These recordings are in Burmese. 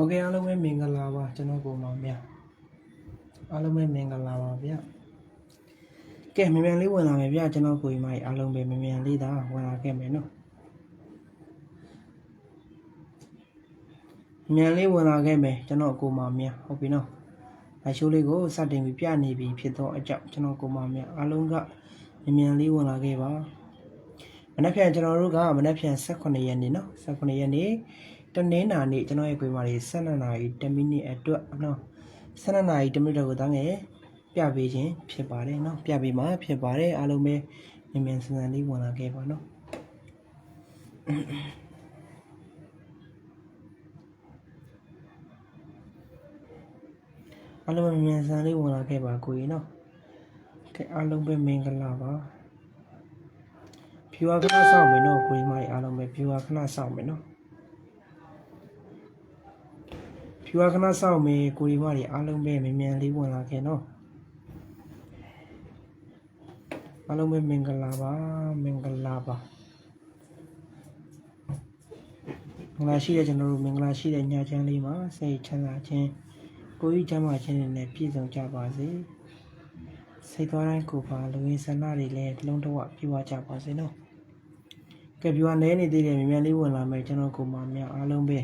ဟုတ်ကဲ့အားလုံးပဲမင်္ဂလာပါကျွန်တော်ကိုမောင်မြအားလုံးပဲမင်္ဂလာပါဗျကဲမြန်မြန်လေးဝင်လာမယ်ဗျကျွန်တော်ကိုကြီးမကြီးအားလုံးပဲမြန်မြန်လေးသာဝင်လာခဲ့မယ်နော်မြန်လေးဝင်လာခဲ့မယ်ကျွန်တော်ကိုမောင်မြဟုတ်ပြီနော်အရှိုးလေးကိုစတင်ပြီးပြနေပြီဖြစ်တော့အကြောင်းကျွန်တော်ကိုမောင်မြအားလုံးကမြန်မြန်လေးဝင်လာခဲ့ပါမနေ့ပြန်ကျွန်တော်တို့ကမနေ့ပြန်18ရက်နေ့နော်18ရက်နေ့ တနင်္လာနေ့ကျွန်တော်ရဲ့ခွေမာတွေ12နာရီ10မိနစ်အတွက်နော်12နာရီ10မိနစ်တော့ကိုသားငယ်ပြပေးခြင်းဖြစ်ပါတယ်နော်ပြပေးမှာဖြစ်ပါတယ်အားလုံးပဲမြန်မြန်ဆန်ဆန်လေးဝင်လာခဲ့ပါနော်အားလုံးပဲမြန်မြန်ဆန်ဆန်လေးဝင်လာခဲ့ပါကိုကြီးနော်ကဲအားလုံးပဲမင်္ဂလာပါဖြူအားခဏစောင့်မယ်နော်ကိုကြီးမတွေအားလုံးပဲဖြူအားခဏစောင့်မယ်နော် ဖြူအားခဏစောင့်မေကိုရီမတွေအားလုံးပဲမြန်မြန်လေးဝင်လာခဲ့နော်အားလုံးပဲမင်္ဂလာပါမင်္ဂလာပါမင်္ဂလာရှိတဲ့ကျွန်တော်တို့မင်္ဂလာရှိတဲ့ညချမ်းလေးမှာစိတ်ချမ်းသာခြင်းကိုကြီးချမ်းသာခြင်းတွေနဲ့ပြည့်စုံကြပါစေစိတ်သွားတိုင်းကိုယ်ပါလူရင်းဆန္ဒတွေလည်းတစ်လုံးတစ်ဝပြည့်ဝကြပါစေနော်ကဲပြူအနေနေသေးတယ်မြန်မြန်လေးဝင်လာမယ်ကျွန်တော်ကိုယ်မများအားလုံးပဲ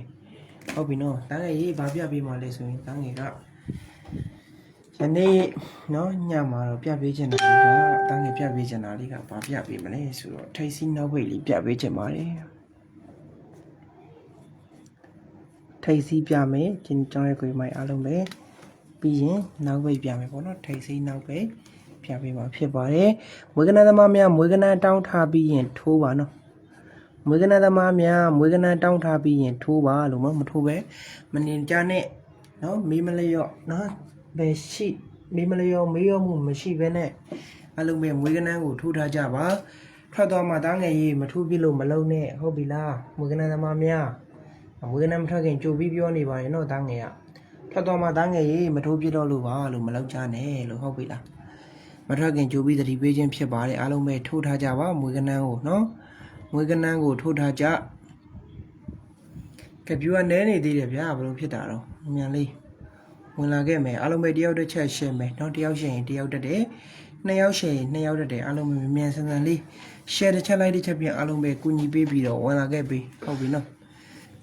ဟုတ်ပြီနော်တန်းငယ်ရေးဘာပြပေးမှလဲဆိုရင်တန်းငယ်ကယနေ့နော်ညမှာတော့ပြပေးချင်တာလေးကတန်းငယ်ပြပေးချင်တာလေးကဘာပြပေးမလဲဆိုတော့ထိတ်စီနောက်ဘိတ်လေးပြပေးချင်ပါတယ်ထိတ်စီပြမယ်ကျွန်တော်ရဲ့ကိုယ်မိုင်အားလုံးပဲပြီးရင်နောက်ဘိတ်ပြမယ်ပေါ့နော်ထိတ်စီနောက်ဘိတ်ပြပေးမှာဖြစ်ပါတယ်မွေးကနန်းသမားများမွေးကနန်းတောင်းထားပြီးရင်ထိုးပါနော် မွေးကနန်းသမားများမွေးကနန်းတောင်းထားပြီးရင်ထိုးပါလို့မမထိုးပဲမနေကြနဲ့နော်မေးမလျော့နော်ဘယ်ရှိမေးမလျော့မေးရမှုမရှိဘဲနဲ့အလုံးပဲမွေးကနန်းကိုထိုးထားကြပါထွက်သွားမှတားငယ်ရေးမထိုးပြလို့မလုံးနဲ့ဟုတ်ပြီလားမွေးကနန်းသမားများမွေးကနန်းမထွက်ခင်ကြိုပြီးပြောနေပါရဲ့နော်တားငယ်ကထွက်သွားမှတားငယ်ရေးမထိုးပြတော့လို့ပါလို့မလောက်ကြနဲ့လို့ဟုတ်ပြီလားမထွက်ခင်ကြိုပြီးသတိပေးခြင်းဖြစ်ပါတယ်အားလုံးပဲထိုးထားကြပါမွေးကနန်းကိုနော် မွေးကနန်းကိုထိုးထားကြကပြူကနဲနေသေးတယ်ဗျာဘယ်လိုဖြစ်တာတော့အမြန်လေးဝင်လာခဲ့မယ်အားလုံးပဲတယောက်တစ်ချက်ရှင်းမယ်နောက်တစ်ယောက်ရှင်းရင်တစ်ယောက်တက်တယ်နှစ်ယောက်ရှင်းရင်နှစ်ယောက်တက်တယ်အားလုံးပဲမြန်မြန်ဆန်ဆန်လေး share တစ်ချက်လိုက်တစ်ချက်ပြန်အားလုံးပဲကူညီပေးပြီးတော့ဝင်လာခဲ့ပြီဟုတ်ပြီနော်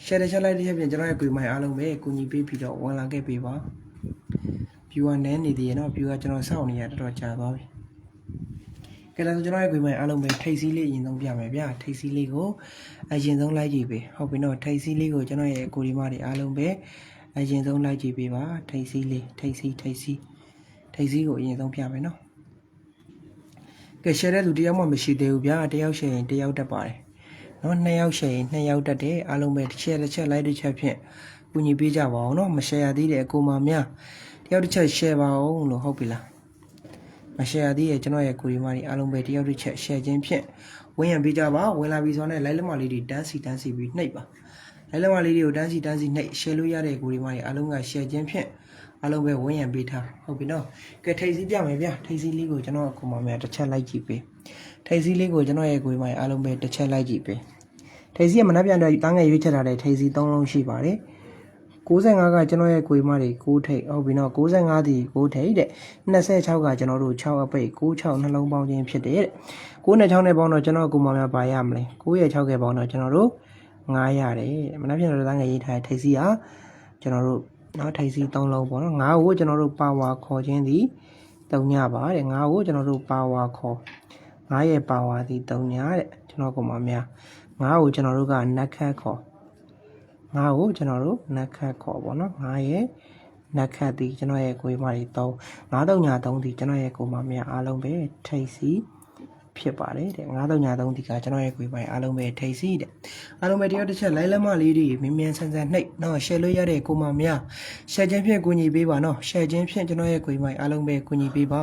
share တစ်ချက်လိုက်တစ်ချက်ပြန်ကျွန်တော်ရဲ့ကိုယ်မိုင်အားလုံးပဲကူညီပေးပြီးတော့ဝင်လာခဲ့ပြီပါ view ကနဲနေသေးရနော် view ကကျွန်တော်စောင့်နေရတော်တော်ကြာသွားပြီ ကဲဒါဆိုကျွန်တော်ရဲ့ခွေမိုင်အားလုံးပဲထိတ်စီးလေးအရင်ဆုံးပြမယ်ဗျာထိတ်စီးလေးကိုအရင်ဆုံးလိုက်ကြည့်ပေးဟုတ်ပြီနော်ထိတ်စီးလေးကိုကျွန်တော်ရဲ့ကိုဒီမတွေအားလုံးပဲအရင်ဆုံးလိုက်ကြည့်ပေးပါထိတ်စီးလေးထိတ်စီးထိတ်စီးထိတ်စီးကိုအရင်ဆုံးပြမယ်နော်ကဲ share တဲ့လူတယောက်မှမရှိသေးဘူးဗျာတယောက် share ရင်တယောက်တက်ပါတယ်နော်နှစ်ယောက် share ရင်နှစ်ယောက်တက်တယ်အားလုံးပဲတစ်ချက်တစ်ချက်လိုက်တစ်ချက်ဖြင့်ကူညီပေးကြပါအောင်နော်မ share ရသေးတဲ့အကူမများတယောက်တစ်ချက် share ပါအောင်လို့ဟုတ်ပြီလား မ share သေးရဲ့ကျွန်တော်ရဲ့ကိုရီမာတွေအားလုံးပဲတယောက်တစ်ချက် share ခြင်းဖြင့်ဝင်ရပေးကြပါဝင်လာပြီးဆိုတော့ live လက်မလေးတွေတန်းစီတန်းစီပြီးနှိပ်ပါ live လက်မလေးတွေကိုတန်းစီတန်းစီနှိပ် share လို့ရတဲ့ကိုရီမာတွေအားလုံးက share ခြင်းဖြင့်အားလုံးပဲဝင်ရပေးထားဟုတ်ပြီနော်ကဲထိတ်စီပြမယ်ဗျထိတ်စီလေးကိုကျွန်တော်အခုမှများတစ်ချက်လိုက်ကြည့်ပေးထိတ်စီလေးကိုကျွန်တော်ရဲ့ကိုရီမာတွေအားလုံးပဲတစ်ချက်လိုက်ကြည့်ပေးထိတ်စီကမနှက်ပြန်တော့တန်းငယ်ရွေးချက်ထားတဲ့ထိတ်စီ၃လုံးရှိပါတယ် 95ကကျွန်တော်ရဲ့ကိုယ်မတွေ6ထိပ်ဟုတ်ပြီနော်95ဒီ6ထိပ်တဲ့26ကကျွန်တော်တို့6အပိတ်96နှလုံးပေါင်းခြင်းဖြစ်တယ်တဲ့9နဲ့6နဲ့ပေါင်းတော့ကျွန်တော်ကိုယ်မများပါရမလဲ9ရဲ့6ရဲ့ပေါင်းတော့ကျွန်တော်တို့9ရတယ်တဲ့မနှက်ပြန်တော့တန်းငယ်ရေးထားတဲ့ထိပ်စီကကျွန်တော်တို့နော်ထိပ်စီ3လုံးပေါ့နော်9ကိုကျွန်တော်တို့ပါဝါခေါ်ခြင်းဒီ3ညပါတဲ့9ကိုကျွန်တော်တို့ပါဝါခေါ်9ရဲ့ပါဝါဒီ3ညတဲ့ကျွန်တော်ကိုယ်မများ9ကိုကျွန်တော်တို့ကနက်ခတ်ခေါ် ငါ့ကိုကျွန်တော်တို့နက်ခတ်ခေါ်ပါတော့ငါရဲ့နက်ခတ်ဒီကျွန်တော်ရဲ့ကိုယ်မတွေ3 9တုံညာ3ဒီကျွန်တော်ရဲ့ကိုယ်မများအားလုံးပဲထိတ်စီဖြစ်ပါတယ်တဲ့9တုံညာ3ဒီကကျွန်တော်ရဲ့ကိုယ်ပိုင်အားလုံးပဲထိတ်စီတဲ့အားလုံးပဲတယောက်တစ်ချက်လိုက်လက်မလေးတွေမြင်မြန်ဆန်ဆန်နှိပ်နော် share လို့ရတဲ့ကိုယ်မများ share ခြင်းဖြင့်ကူညီပေးပါနော် share ခြင်းဖြင့်ကျွန်တော်ရဲ့ကိုယ်ပိုင်အားလုံးပဲကူညီပေးပါ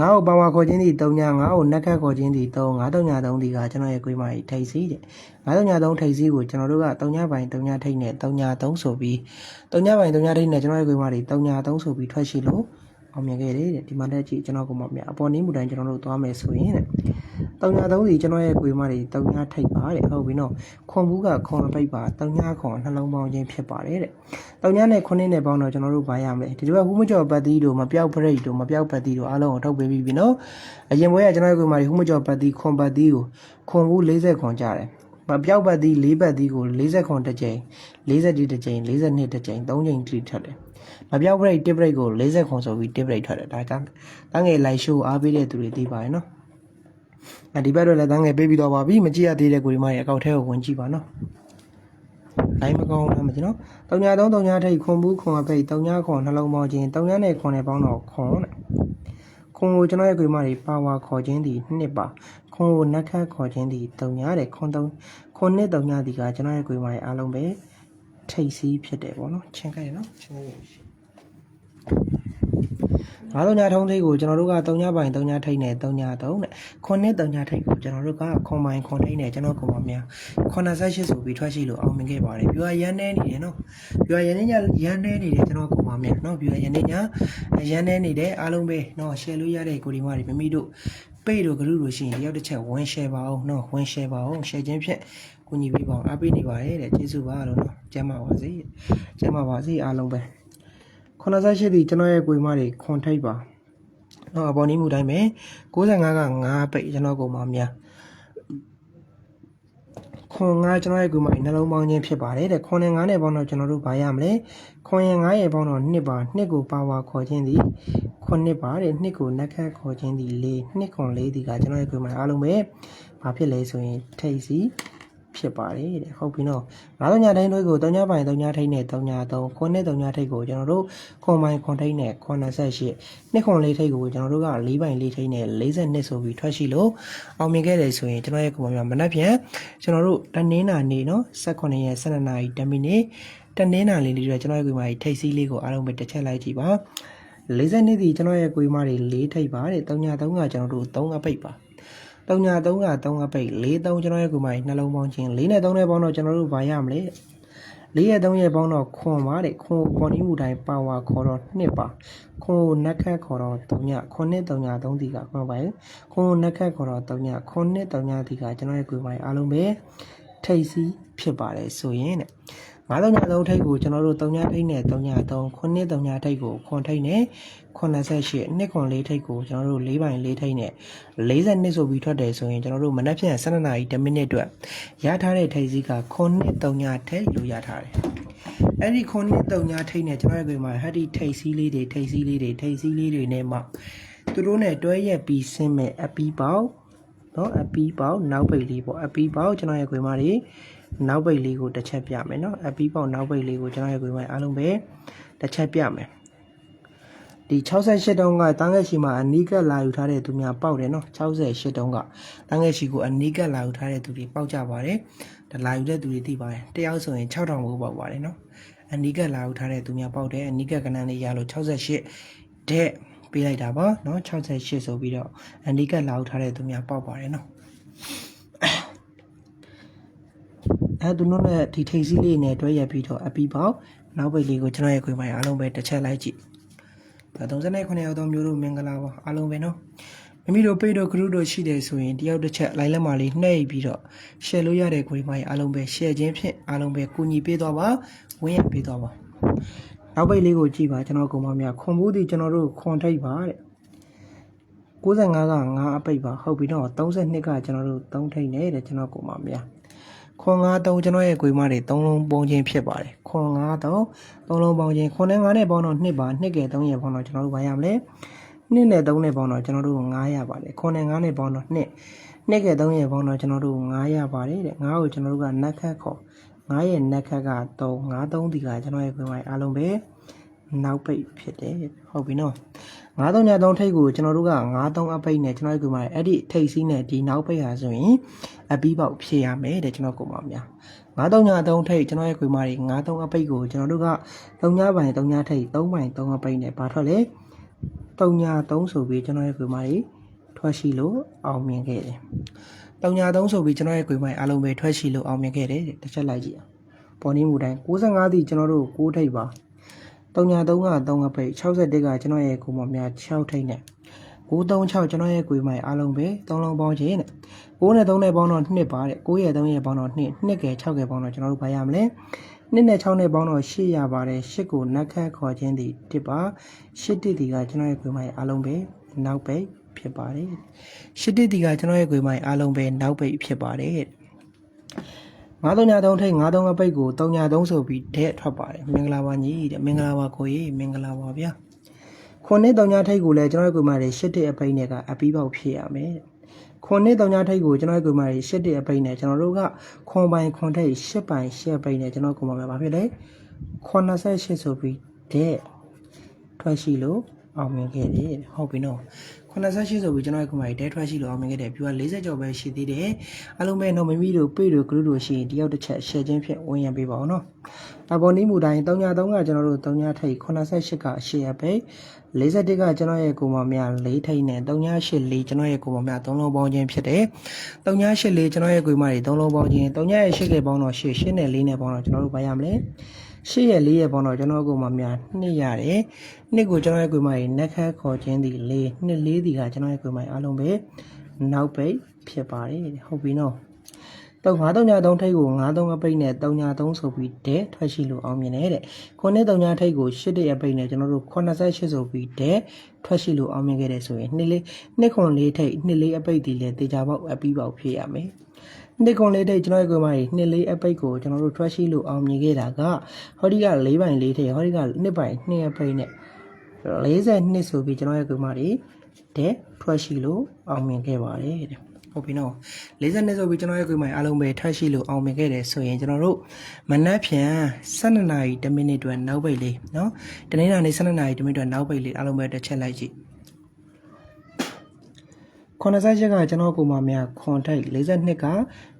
ငါ့ကိုပါဝါခေါ်ခြင်းဒီ3ညာငါ့ကိုနက်ခတ်ခေါ်ခြင်းဒီ3 9တုံညာ3ဒီကကျွန်တော်ရဲ့ကိုယ်မကြီးထိတ်စီတဲ့9ည3ထိပ်စီးကိုကျွန်တော်တို့က3ညပိုင်း3ညထိပ်နဲ့3ည3ဆိုပြီး3ညပိုင်း3ညထိပ်နဲ့ကျွန်တော်ရဲ့ကိုယ်မတွေ3ည3ဆိုပြီးထွက်ရှိလို့အောင်မြင်ခဲ့တယ်တဲ့ဒီမှာတက်ကြည့်ကျွန်တော်ကမှမြအပေါ်နည်းမူတိုင်းကျွန်တော်တို့သွားမယ်ဆိုရင်တဲ့ တုံညာသုံးစီကျွန်တော်ရဲ့ကိုယ်မတွေတုံညာထိတ်ပါတဲ့ဟုတ်ပြီနော်ခွန်ဘူးကခွန်အပိတ်ပါတုံညာခွန်နှလုံးပေါင်းခြင်းဖြစ်ပါတယ်တဲ့တုံညာနဲ့ခုနှစ်နဲ့ပေါင်းတော့ကျွန်တော်တို့ဘာရမလဲဒီလိုကဟူးမကျော်ပတ်တီးတို့မပြောက်ပရိတ်တို့မပြောက်ပတ်တီးတို့အားလုံးကိုထုတ်ပေးပြီးပြီနော်အရင်ဘွဲကကျွန်တော်ရဲ့ကိုယ်မတွေဟူးမကျော်ပတ်တီးခွန်ပတ်တီးကိုခွန်ဘူး40ခွန်ကြတယ်မပြောက်ပတ်တီး၄ပတ်တီးကို40ခွန်တစ်ကြိမ်40တစ်ကြိမ်42တစ်ကြိမ်3ကြိမ်ထိထက်တယ်မပြောက်ပရိတ်တစ်ပရိတ်ကို40ခွန်ဆိုပြီးတစ်ပရိတ်ထွက်တယ်ဒါကြောင့်တန်းငယ်လိုက်ရှိုးအားပေးတဲ့သူတွေသိပါတယ်နော်အ ဒီဘက်တော့လည်းတန်းငယ်ပေးပြီးတော့ပါပြီမကြည့်ရသေးတဲ့ကိုဒီမရဲ့အကောက်ထဲကိုဝင်ကြည့်ပါနော်တိုင်းမကောင်းလားမကျွန်တော်တုံညာသုံးတုံညာထိတ်ခွန်ဘူးခွန်အပိတ်တုံညာခွန်နှလုံးပေါင်းခြင်းတုံညာနဲ့ခွန်နဲ့ပေါင်းတော့ခွန်တဲ့ခွန်ကိုကျွန်တော်ရဲ့ကိုဒီမတွေပါဝါခေါ်ခြင်းဒီနှစ်ပါခွန်ကိုနက်ခတ်ခေါ်ခြင်းဒီတုံညာတဲ့ခွန်တုံခွန်နဲ့တုံညာဒီကကျွန်တော်ရဲ့ကိုဒီမတွေအားလုံးပဲထိတ်စီးဖြစ်တယ်ပေါ့နော်ချင်းခဲ့ရနော်ချင်းခဲ့ရ ငါးတုံညာထုံးထိတ်ကိုကျွန်တော်တို့ကတုံညာပိုင်တုံညာထိတ်နဲ့တုံညာတုံးတဲ့ခွန်နဲ့တုံညာထိတ်ကိုကျွန်တော်တို့ကခွန်ပိုင်ခွန်ထိတ်နဲ့ကျွန်တော်ကောင်မများ98ဆိုပြီးထွက်ရှိလို့အောင်မြင်ခဲ့ပါတယ်ပြွာရန်နေနေတယ်နော်ပြွာရန်နေညရန်နေနေတယ်ကျွန်တော်ကောင်မများနော်ပြွာရန်နေညရန်နေနေတယ်အားလုံးပဲနော် share လို့ရတဲ့ကိုဒီမတွေမမိတို့ပေတို့ဂရုလို့ရှိရင်ရောက်တစ်ချက်ဝင် share ပါအောင်နော်ဝင် share ပါအောင် share ခြင်းဖြင့်ကိုညီပေးပါအောင်အားပေးနေပါတယ်တဲ့ကျေးဇူးပါလို့နော်ကျမ်းပါပါစေကျမ်းပါပါစေအားလုံးပဲ 98ဒီကျွန်တော်ရဲ့ကိုယ်မတွေခွန်ထိတ်ပါနော်အပေါ်နီးမှုတိုင်းပဲ65က9ပိတ်ကျွန်တော်ကိုမများခွန်9ကျွန်တော်ရဲ့ကိုယ်မနှလုံးပေါင်းခြင်းဖြစ်ပါတယ်တဲ့ခွန်နဲ့9နဲ့ပေါင်းတော့ကျွန်တော်တို့ဘာရမလဲခွန်ရင်9ရဲ့ပေါင်းတော့2ပါ2ကိုပါဝါခေါ်ခြင်းသည်ခွန်2ပါတဲ့2ကိုနက်ခတ်ခေါ်ခြင်းသည်4 2ခွန်4ဒီကကျွန်တော်ရဲ့ကိုယ်မအားလုံးပဲဘာဖြစ်လဲဆိုရင်ထိတ်စီ ဖြစ်ပါတယ်တဲ့ဟုတ်ပြီနော်ငါးတုံညာတိုင်းတို့ကိုတုံညာပိုင်တုံညာထိတ်နဲ့တုံညာ3ခွန်းနဲ့တုံညာထိတ်ကိုကျွန်တော်တို့ခွန်ပိုင်ခွန်ထိတ်နဲ့98နှစ်ခွန်လေးထိတ်ကိုကျွန်တော်တို့က4ပိုင်လေးထိတ်နဲ့42ဆိုပြီးထွက်ရှိလို့အောင်မြင်ခဲ့တယ်ဆိုရင်ကျွန်တော်ရဲ့ကွန်ပျူတာမနှက်ပြန်ကျွန်တော်တို့တနင်္လာနေ့နော်18ရက်12နာရီ10မိနစ်တနင်္လာနေ့လေးတွေကျွန်တော်ရဲ့ကွန်ပျူတာထိတ်စီးလေးကိုအားလုံးပဲတစ်ချက်လိုက်ကြည့်ပါ40နှစ်ဒီကျွန်တော်ရဲ့ကွေးမတွေ၄ထိပ်ပါတဲ့တုံညာ3ကကျွန်တော်တို့3အပိတ်ပါ တုံညာ3က3အပိတ်4 3ကျွန်တော်ရဲ့ကွေးမတွေနှလုံးပေါင်းခြင်း4နဲ့3နဲ့ပေါင်းတော့ကျွန်တော်တို့ဘာရမလဲ4ရက်3ရက်ပေါင်းတော့ခွန်ပါတဲ့ခွန်ပေါ်နီးမှုတိုင်းပါဝါခေါ်တော့2ပါခွန်ကိုနက်ခတ်ခေါ်တော့3ညခွန်နဲ့3ည3ဒီကခွန်ပါရဲ့ခွန်ကိုနက်ခတ်ခေါ်တော့3ညခွန်နဲ့3ညဒီကကျွန်တော်ရဲ့ကွေးမတွေအားလုံးပဲထိတ်စီးဖြစ်ပါတယ်ဆိုရင်တဲ့ ငါးတုံညာသုံးထိတ်ကိုကျွန်တော်တို့တုံညာထိတ်နဲ့တုံညာသုံးခုနှစ်တုံညာထိတ်ကိုခွန်ထိတ်နဲ့88နှစ်ခွန်လေးထိတ်ကိုကျွန်တော်တို့၄ပိုင်လေးထိတ်နဲ့40နှစ်ဆိုပြီးထွက်တယ်ဆိုရင်ကျွန်တော်တို့မနက်ဖြန်12နာရီ10မိနစ်အတွက်ရထားတဲ့ထိတ်စည်းကခွန်နှစ်တုံညာထိတ်လို့ရထားတယ်အဲ့ဒီခွန်နှစ်တုံညာထိတ်နဲ့ကျွန်တော်ရဲ့ကွေမှာဟတ်ဒီထိတ်စည်းလေးတွေထိတ်စည်းလေးတွေထိတ်စည်းလေးတွေနဲ့မှသူတို့နဲ့တွဲရက်ပြီးဆင်းမဲ့အပီးပေါက် နော်အပီးပေါက်နောက်ပိတ်လေးပေါ့အပီးပေါက်ကျွန်တော်ရဲ့ခွေမာတွေနောက်ပိတ်လေးကိုတစ်ချက်ပြမယ်နော်အပီးပေါက်နောက်ပိတ်လေးကိုကျွန်တော်ရဲ့ခွေမာအားလုံးပဲတစ်ချက်ပြမယ်ဒီ68တုံးကတန်းငယ်ရှိမှာအနီးကပ်လာယူထားတဲ့သူများပေါက်တယ်နော်68တုံးကတန်းငယ်ရှိကိုအနီးကပ်လာယူထားတဲ့သူတွေပေါက်ကြပါတယ်ဒါလာယူတဲ့သူတွေသိပါတယ်တယောက်ဆိုရင်6000ကိုပေါက်ပါတယ်နော်အနီးကပ်လာယူထားတဲ့သူများပေါက်တယ်အနီးကပ်ကဏ္ဍလေးရလို့68တဲ့ ပေးလိုက်တာပါเนาะ68ဆိုပြီးတော့အန်ဒီကတ်လာout ထားတဲ့သူများပေါက်ပါတယ်เนาะအဲသူတို့နဲ့ဒီထိတ်စီးလေးနဲ့တွဲရပြီးတော့အပီပေါက်နောက်ပိတ်လေးကိုကျွန်တော်ရဲ့ခွေးမိုင်းအားလုံးပဲတစ်ချက်လိုက်ကြည့်ဒါ39ရောက်သောမျိုးတို့မင်္ဂလာပါအားလုံးပဲเนาะမိမိတို့ပိတ်တို့ဂရုတို့ရှိတယ်ဆိုရင်တယောက်တစ်ချက်လိုက်လက်မလေးနှိပ်ပြီးတော့ share လို့ရတဲ့ခွေးမိုင်းအားလုံးပဲ share ခြင်းဖြင့်အားလုံးပဲကူညီပေးသွားပါဝင်းရပေးသွားပါ နောက်ပိတ်လေးကိုကြည့်ပါကျွန်တော်ကောင်မများခွန်ဘူးဒီကျွန်တော်တို့ခွန်ထိတ်ပါတဲ့95က9အပိတ်ပါဟုတ်ပြီတော့32ကကျွန်တော်တို့3ထိတ်နဲ့တဲ့ကျွန်တော်ကောင်မများခွန်93ကျွန်တော်ရဲ့ခွေးမတွေ3လုံးပုံချင်းဖြစ်ပါတယ်ခွန်93 3လုံးပေါင်းချင်းခွန်နဲ့9နဲ့ပေါင်းတော့2ပါ2ကဲ3ရဲ့ပေါင်းတော့ကျွန်တော်တို့ဘာရမလဲ2နဲ့3နဲ့ပေါင်းတော့ကျွန်တော်တို့9ရပါတယ်ခွန်နဲ့9နဲ့ပေါင်းတော့2နှစ်ကဲ3ရဲ့ပေါင်းတော့ကျွန်တော်တို့9ရပါတယ်တဲ့9ကိုကျွန်တော်တို့ကနက်ခတ်ခေါ် 9ရဲ့နက်ခတ်က3 9 3ဒီကကျွန်တော်ရဲ့ခွေးမအားလုံးပဲနောက်ပိတ်ဖြစ်တယ်ဟုတ်ပြီနော်93ည3ထိပ်ကိုကျွန်တော်တို့က93အပိတ်နဲ့ကျွန်တော်တို့ကမှအဲ့ဒီထိပ်စီးနဲ့ဒီနောက်ပိတ်ဟာဆိုရင်အပီးပေါက်ဖြည့်ရမယ်တဲ့ကျွန်တော်ကိုမှများ93ည3ထိပ်ကျွန်တော်ရဲ့ခွေမာတွေ93အပိတ်ကိုကျွန်တော်တို့က3ညပိုင်း3ညထိပ်3ပိုင်း3အပိတ်နဲ့ပါထွက်လေ3ည3ဆိုပြီးကျွန်တော်ရဲ့ခွေမာတွေထွက်ရှိလို့အောင်မြင်ခဲ့တယ် 3ည3ဆိုပြီးကျွန်တော်ရဲ့ခွေမာအားလုံးပဲထွက်ရှိလို့အောင်မြင်ခဲ့တယ်တဲ့တစ်ချက်လိုက်ကြည့်အောင်ပေါ်နေမှုတိုင်း65တိကျွန်တော်တို့6ထိပ်ပါ3ည3က3ကပိတ်61ကကျွန်တော်ရဲ့ကိုမများ6ထိတ်နဲ့936ကျွန်တော်ရဲ့ကွေမိုင်အားလုံးပဲ3လုံးပေါင်းခြင်းတဲ့9နဲ့3နဲ့ပေါင်းတော့2ပါတဲ့9ရဲ့3ရဲ့ပေါင်းတော့2 2ကဲ6ကဲပေါင်းတော့ကျွန်တော်တို့ဘာရမလဲ2နဲ့6နဲ့ပေါင်းတော့8ရပါတယ်8ကိုနက်ခတ်ခေါ်ခြင်းသည်တစ်ပါ8တစ်ဒီကကျွန်တော်ရဲ့ကွေမိုင်အားလုံးပဲနောက်ပဲ ဖြစ်ပါတယ်8တစ်ဒီကကျွန်တော်ရဲ့ကွေမိုင်အားလုံးပဲနောက်ပဲဖြစ်ပါတယ်933ထိတ်93အပိတ်ကို33ဆိုပြီးဒဲ့ထွက်ပါတယ်မင်္ဂလာပါညီတဲ့မင်္ဂလာပါကိုကြီးမင်္ဂလာပါဗျာခုနှစ်တောင်ညာထိတ်ကိုလည်းကျွန်တော်တို့ကွေမာတွေရှစ်တဲ့အပိတ်နဲ့ကအပီးပေါက်ဖြစ်ရမယ်တဲ့ခုနှစ်တောင်ညာထိတ်ကိုကျွန်တော်တို့ကွေမာတွေရှစ်တဲ့အပိတ်နဲ့ကျွန်တော်တို့ကခွန်ပိုင်ခွန်ထိတ်ရှစ်ပိုင်ရှစ်ပိတ်နဲ့ကျွန်တော်ကွေမာမှာဘာဖြစ်လဲ88ဆိုပြီးတဲ့ထွက်ရှိလို့အောင်မြင်ခဲ့တယ်တဲ့ဟုတ်ပြီနော် 88ဆိုပြီးကျွန်တော်ကွေမာတွေတဲထွက်ရှိလို့အောင်မြင်ခဲ့တယ်ပြီးတော့40ကျော်ပဲရှိသေးတယ်အလုံးပဲတော့မမီတို့ပြေတို့ဂရုတို့ရှိရင်တယောက်တစ်ချက် share ချင်းဖြင့်ဝင်ရပေးပါအောင်နော်အပေါ်နီးမူတိုင်း33ကကျွန်တော်တို့3ထိတ်88က share ပဲ41ကကျွန်တော်ရဲ့ကိုမများ4ထိတ်နဲ့384ကျွန်တော်ရဲ့ကိုမများ3လုံးပေါင်းခြင်းဖြစ်တယ်384ကျွန်တော်ရဲ့ကိုမတွေ3လုံးပေါင်းခြင်း3ရဲ့8ကပေါင်းတော့8 8နဲ့4နဲ့ပေါင်းတော့ကျွန်တော်တို့ဘာရမလဲ 8ရဲ့4ရဲ့ပေါင်းတော့ကျွန်တော်ကိုမများ2ရတယ်2ကိုကျွန်တော်ရဲ့ကိုမတွေနက်ခတ်ခေါ်ခြင်းဒီ4 2 4ဒီကကျွန်တော်ရဲ့ကိုမတွေအားလုံးပဲနောက်ပိတ်ဖြစ်ပါတယ်ဟုတ်ပြီနော်တော့933ထိတ်ကို93အပိတ်နဲ့33ဆိုပြီးဒဲထွက်ရှိလို့အောင်မြင်တယ်တဲ့ခုနှစ်33ထိတ်ကို8တဲ့အပိတ်နဲ့ကျွန်တော်တို့88ဆိုပြီးဒဲထွက်ရှိလို့အောင်မြင်ခဲ့တယ်ဆိုရင်နှစ်လေးနှစ်ခွန်လေးထိတ်နှစ်လေးအပိတ်ဒီလေတေချာပေါက်အပြီးပေါက်ဖြစ်ရမယ် နှစ်ခွန်လေးထိတ်ကျွန်တော်ရဲ့ကိုယ်မကြီးနှစ်လေးအပိတ်ကိုကျွန်တော်တို့ထွက်ရှိလို့အောင်မြင်ခဲ့တာကဟောဒီက၄ပိုင်၄ထိတ်ဟောဒီကနှစ်ပိုင်နှစ်အပိတ်နဲ့42ဆိုပြီးကျွန်တော်ရဲ့ကိုယ်မကြီးဒဲထွက်ရှိလို့အောင်မြင်ခဲ့ပါတယ်တဲ့ဟုတ်ပြီနော်42ဆိုပြီးကျွန်တော်ရဲ့ကိုယ်မိုင်အားလုံးပဲထွက်ရှိလို့အောင်မြင်ခဲ့တယ်ဆိုရင်ကျွန်တော်တို့မနက်ဖြန်12နာရီ10မိနစ်အတွက်နောက်ပိတ်လေးနော်တနင်္လာနေ့12နာရီ10မိနစ်အတွက်နောက်ပိတ်လေးအားလုံးပဲတစ်ချက်လိုက်ကြည့် 98ချက်ကကျွန်တော်ကိုယ်မများခွန်ထိတ်42က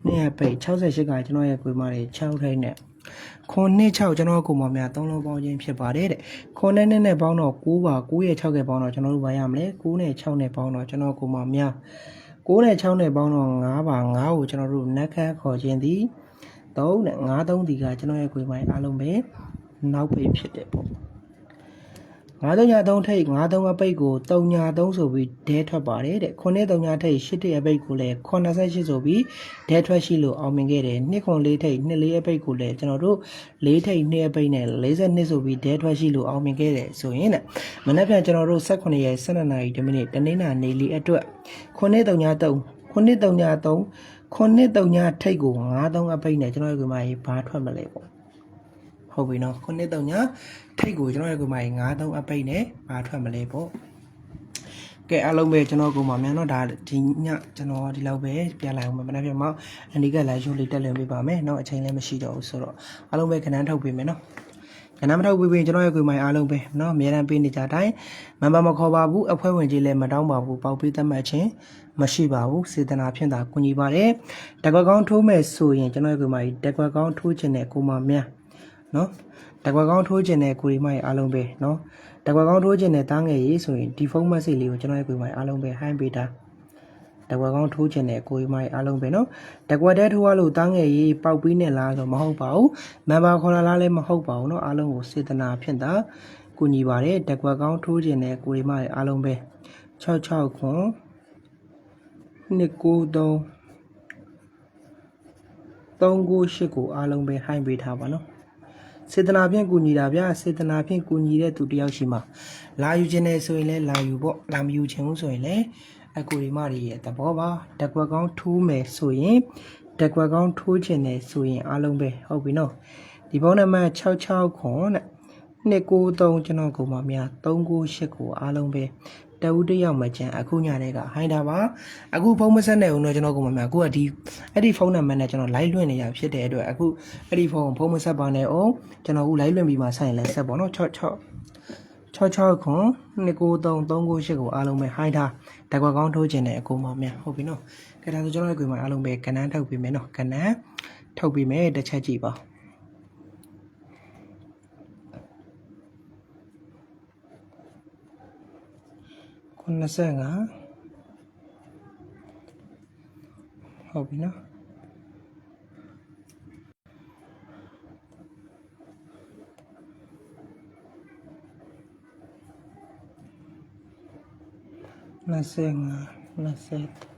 2ပိတ်68ကကျွန်တော်ရဲ့ကိုယ်မတွေ6ထိတ်နဲ့ခွန်နှစ်6ကျွန်တော်ကိုယ်မများ3လုံးပေါင်းခြင်းဖြစ်ပါတယ်တဲ့ခွန်နဲ့နဲ့နဲ့ပေါင်းတော့9ပါ9ရဲ့6ရဲ့ပေါင်းတော့ကျွန်တော်တို့ဘာရမလဲ9နဲ့6နဲ့ပေါင်းတော့ကျွန်တော်ကိုယ်မများ6နဲ့6နဲ့ပေါင်းတော့9ပါ9ကိုကျွန်တော်တို့နက်ခတ်ခေါ်ခြင်းသည်3နဲ့9 3ဒီကကျွန်တော်ရဲ့ကိုယ်မိုင်းအားလုံးပဲနောက်ပိတ်ဖြစ်တယ်ပေါ့ 9ညာ3ထိတ်9 3အပိတ်ကို3ညာ3ဆိုပြီးဒဲထွက်ပါတယ်တဲ့9 3ညာထိတ်8ထိတ်အပိတ်ကိုလည်း88ဆိုပြီးဒဲထွက်ရှိလို့အောင်မြင်ခဲ့တယ်2ခွန်4ထိတ်2 4အပိတ်ကိုလည်းကျွန်တော်တို့4ထိတ်2အပိတ်နဲ့42ဆိုပြီးဒဲထွက်ရှိလို့အောင်မြင်ခဲ့တယ်ဆိုရင်တဲ့မနေ့ပြန်ကျွန်တော်တို့18ရက်12နာရီ10မိနစ်တနင်္လာနေ့လေးအတွက်9 3ညာ3 9 3ညာ3 9 3ညာထိတ်ကို9 3အပိတ်နဲ့ကျွန်တော်တို့ကမှဘာထွက်မလဲပေါ့ ဟုတ်ပြီနော်ခုနှစ်တုံညာထိတ်ကိုကျွန်တော်ရဲ့ကိုမိုင်93အပိတ်နဲ့ပါထွက်မလဲပေါ့ကဲအားလုံးပဲကျွန်တော်ကိုမှမြန်တော့ဒါဒီညကျွန်တော်ဒီလောက်ပဲပြန်လာအောင်မယ်မနေ့ပြန်မှအန်ဒီကလာရုပ်လေးတက်လွင်ပေးပါမယ်เนาะအချိန်လည်းမရှိတော့ဘူးဆိုတော့အားလုံးပဲခဏန်းထုတ်ပေးမယ်เนาะခဏမထုတ်ပေးပြီးကျွန်တော်ရဲ့ကိုမိုင်အားလုံးပဲเนาะအများအားပေးနေကြတိုင်းမန်ပါမခေါ်ပါဘူးအဖွဲ့ဝင်ကြီးလည်းမတောင်းပါဘူးပေါက်ပေးသတ်မှတ်ခြင်းမရှိပါဘူးစေတနာဖြင့်သာကူညီပါတယ်တကွက်ကောင်းထိုးမဲ့ဆိုရင်ကျွန်တော်ရဲ့ကိုမိုင်တကွက်ကောင်းထိုးခြင်းနဲ့ကိုမမြန် နော်တကွက်ကောင်းထိုးခြင်းနဲ့ကိုရီမရဲ့အားလုံးပဲနော်တကွက်ကောင်းထိုးခြင်းနဲ့တားငယ်ရေးဆိုရင်ဒီဖုန်း message လေးကိုကျွန်တော်ရဲ့ကိုရီမရဲ့အားလုံးပဲဟိုင်းပေးတာတကွက်ကောင်းထိုးခြင်းနဲ့ကိုရီမရဲ့အားလုံးပဲနော်တကွက်တဲထိုးရလို့တားငယ်ရေးပေါက်ပြီးနဲ့လားဆိုမဟုတ်ပါဘူးမန်ပါခေါ်လာလားလည်းမဟုတ်ပါဘူးနော်အားလုံးကိုစေတနာဖြင့်သာကူညီပါတယ်တကွက်ကောင်းထိုးခြင်းနဲ့ကိုရီမရဲ့အားလုံးပဲ66ခွန်293 398ကိုအားလုံးပဲဟိုင်းပေးထားပါနော် စေတနာဖြင့်ကူညီတာဗျာစေတနာဖြင့်ကူညီတဲ့သူတယောက်ရှိမှလာယူခြင်းနဲ့ဆိုရင်လည်းလာယူပေါ့လာမယူခြင်းဘူးဆိုရင်လည်းအကူဒီမတွေရဲ့သဘောပါတက်ကွက်ကောင်းထိုးမယ်ဆိုရင်တက်ကွက်ကောင်းထိုးခြင်းနဲ့ဆိုရင်အားလုံးပဲဟုတ်ပြီနော်ဒီဖုန်းနံပါတ်66ခွန်တဲ့293ကျွန်တော်ကိုမများ398ကိုအားလုံးပဲတဝူးတယောက်မချန်အခုညတဲ့ကဟိုင်းတာပါအခုဖုန်းမဆက်နေအောင်တော့ကျွန်တော်ကိုမများအခုကဒီအဲ့ဒီဖုန်းနံပါတ်နဲ့ကျွန်တော် live လွှင့်နေရဖြစ်တဲ့အတွက်အခုအဲ့ဒီဖုန်းဖုန်းမဆက်ပါနဲ့အောင်ကျွန်တော်အခု live လွှင့်ပြီးမှဆက်ရင်လည်းဆက်ပါတော့66 66ခွန်293 398ကိုအားလုံးပဲဟိုင်းထားတကွက်ကောင်းထိုးခြင်းနဲ့အကုန်မများဟုတ်ပြီနော်ကဲဒါဆိုကျွန်တော်ရဲ့ကိုယ်မှာအားလုံးပဲကဏ္ဍထုတ်ပြီးမယ်နော်ကဏ္ဍထုတ်ပြီးမယ်တစ်ချက်ကြည့်ပါ 95ဟုတ်ပြီနော်25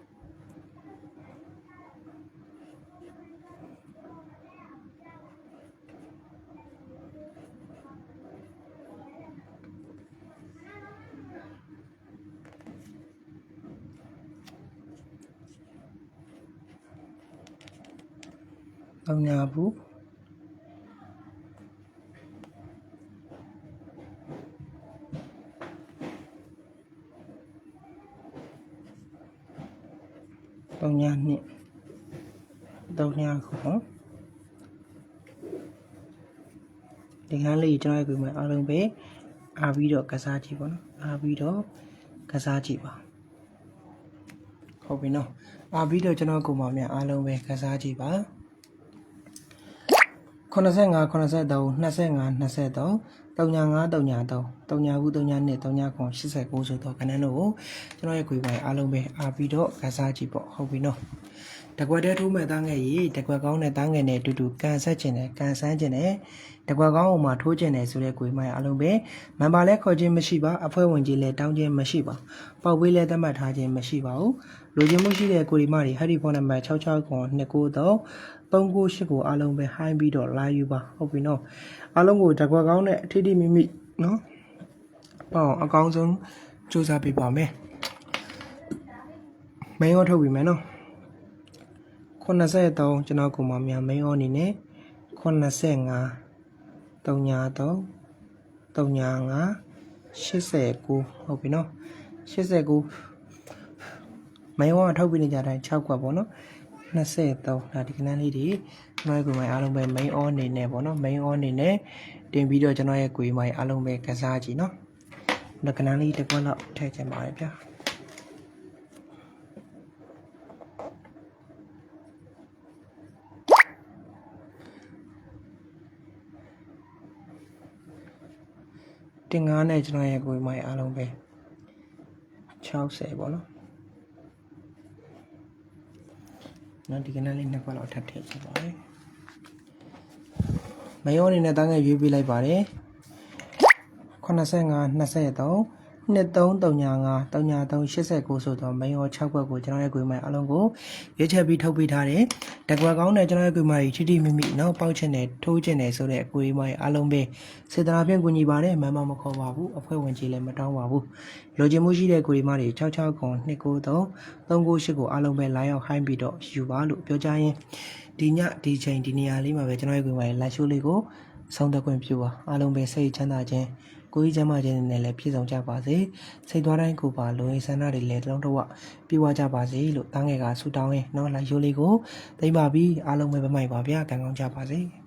20တော့ညာဘူးတော့ညာနှစ်တော့ညာခုဒီကန်းလေးကျွန်တော်ရဲ့ကွေးမှာအားလုံးပဲအားပြီးတော့ကစားကြည့်ပါနော်အားပြီးတော့ကစားကြည့်ပါဟုတ်ပြီနော်အားပြီးတော့ကျွန်တော်ကိုယ်မများအားလုံးပဲကစားကြည့်ပါ 85 83 25 23 35 33 39ခု39နှစ်39ခွန်89ဆိုတော့ခဏန်းတို့ကိုကျွန်တော်ရဲ့ခွေပိုင်းအားလုံးပဲအားပြီးတော့ကစားကြည့်ပေါ့ဟုတ်ပြီနော်တကွက်တဲထိုးမဲ့သားငယ်ကြီးတကွက်ကောင်းတဲ့သားငယ်နဲ့အတူတူကန်ဆက်ခြင်းနဲ့ကန်ဆန်းခြင်းနဲ့တကွက်ကောင်းအောင်မှာထိုးခြင်းနဲ့ဆိုတဲ့ခွေမိုင်းအားလုံးပဲမန်ပါလဲခေါ်ခြင်းမရှိပါအဖွဲ့ဝင်ကြီးလည်းတောင်းခြင်းမရှိပါပေါက်ပေးလည်းသတ်မှတ်ထားခြင်းမရှိပါဘူး လိုချင်မှုရှိတဲ့ကိုရီမတွေဟက်ရီဖုန်းနံပါတ်66ခွန်29တော့398ကိုအားလုံးပဲဟိုင်းပြီးတော့လာယူပါဟုတ်ပြီနော်အားလုံးကိုတကွက်ကောင်းတဲ့အထိတိမိမိနော်ပေါ့အကောင်းဆုံးစူးစမ်းပေးပါမယ်မင်းရောထုတ်ပြီမယ်နော်83ကျွန်တော်ကိုမများမင်းရောအနေနဲ့85 33 35 89ဟုတ်ပြီနော်89 မင်းရောထုတ်ပြီးနေကြတိုင်း6ကွက်ပေါ့နော်23ဒါဒီကနန်းလေးတွေကျွန်တော်ရဲ့ကိုယ်မိုင်အားလုံးပဲ main on အနေနဲ့ပေါ့နော် main on အနေနဲ့တင်ပြီးတော့ကျွန်တော်ရဲ့ကိုယ်မိုင်အားလုံးပဲကစားကြည့်နော်ဒါကနန်းလေးတစ်ခွက်လောက်ထည့်ချင်ပါတယ်ဗျာတင်ငါးနဲ့ကျွန်တော်ရဲ့ကိုယ်မိုင်အားလုံးပဲ60ပေါ့နော် နော်ဒီကနေ့လေးနှစ်ခွက်လောက်ထပ်ထည့်ချင်ပါတယ်မယောအနေနဲ့တန်းငယ်ရွေးပေးလိုက်ပါတယ်85 23 2335 3389ဆိုတော့မယော6ခွက်ကိုကျွန်တော်ရဲ့ကွေးမိုင်အလုံးကိုရွေးချက်ပြီးထုတ်ပေးထားတယ်တကွက်ကောင်းနဲ့ကျွန်တော်ရဲ့ကွေးမိုင်ချီတီမိမိနော်ပေါက်ချင်တယ်ထိုးချင်တယ်ဆိုတဲ့အကွေးမိုင်အလုံးပဲစေတနာဖြင့်ကူညီပါတယ်မမမခေါ်ပါဘူးအဖွဲ့ဝင်ကြီးလည်းမတောင်းပါဘူးလိုချင်မှုရှိတဲ့ကွေးမိုင်တွေ66ခွန်293 398ကိုအလုံးပဲလာရောက်ဟိုင်းပြီးတော့ယူပါလို့ပြောကြရင်ဒီညဒီချိန်ဒီနေရာလေးမှာပဲကျွန်တော်ရဲ့ကွေးမိုင်လက်ရှိုးလေးကိုဆုံးသက်ခွင့်ပြုပါအားလုံးပဲစိတ်ချမ်းသာခြင်း ကိုယ်ကြီးကျမ်းမာခြင်းနဲ့လည်းပြည့်စုံကြပါစေစိတ်သွားတိုင်းကိုပါလုံရင်ဆန္ဒတွေလည်းတလုံးတော့ပြေဝကြပါစေလို့တန်းငယ်ကဆုတောင်းရင်းနော်လာရိုးလေးကိုသိမ့်ပါပြီအားလုံးပဲဗမိုက်ပါဗျာကံကောင်းကြပါစေ